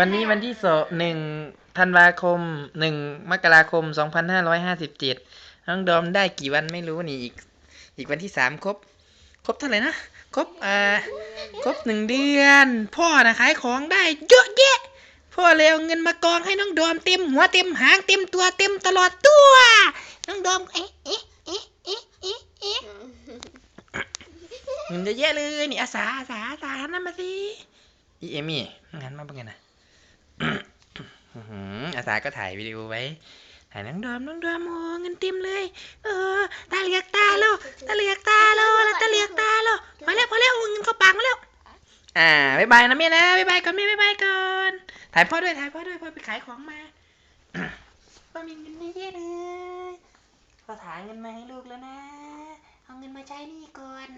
วันนี้วันที่สองหนึ่งธันวาคมหนึ่งมกราคมสองพันห้าร้อยห้าสิบเจ็ดน้องดอมได้กี่วันไม่รู้นี่อีก อีกวันที่สามครบ ครบเท่าไหร่นะครบอ่าครบหนึ่งเดือน พ่อนะขายของได้เยอะแยะ พ่อเลยเอาเงินมากองให้น้องดอมเต็มหัวเต็มหางเต็มตัวเต็มตลอดตัว น้องดอมเอ๊ะเอ๊ะเอ๊ะเอ๊ะเอ๊ะเอ๊ะเงินเยอะแยะเลยนี่อาสาอาสาอาสานั่นมาสิอีเอมี่งั้นมาเป็นไงนะ อาสาก็ถ่ายวิดีโอไว้ ถ่ายน้องดอมน้องดอมโอ้เงินเต็มเลย เออ ตาเหลือกตาแล้วตาเหลือกตาแล้วตาเหลือกตาแล้วพอแล้วพอแล้วเอาเงินเข้าปากมาแล้ว อ่าบายบายนะแม่นะบายบายก่อนแม่บายบายก่อน ถ่ายพ่อด้วยถ่ายพ่อด้วยพ่อไปขายของมาพ่อมีเงินเยอะเลยพ่อถ่ายเงินมาให้ลูกแล้วนะ เอาเงินมาใช้หนี่ก่อน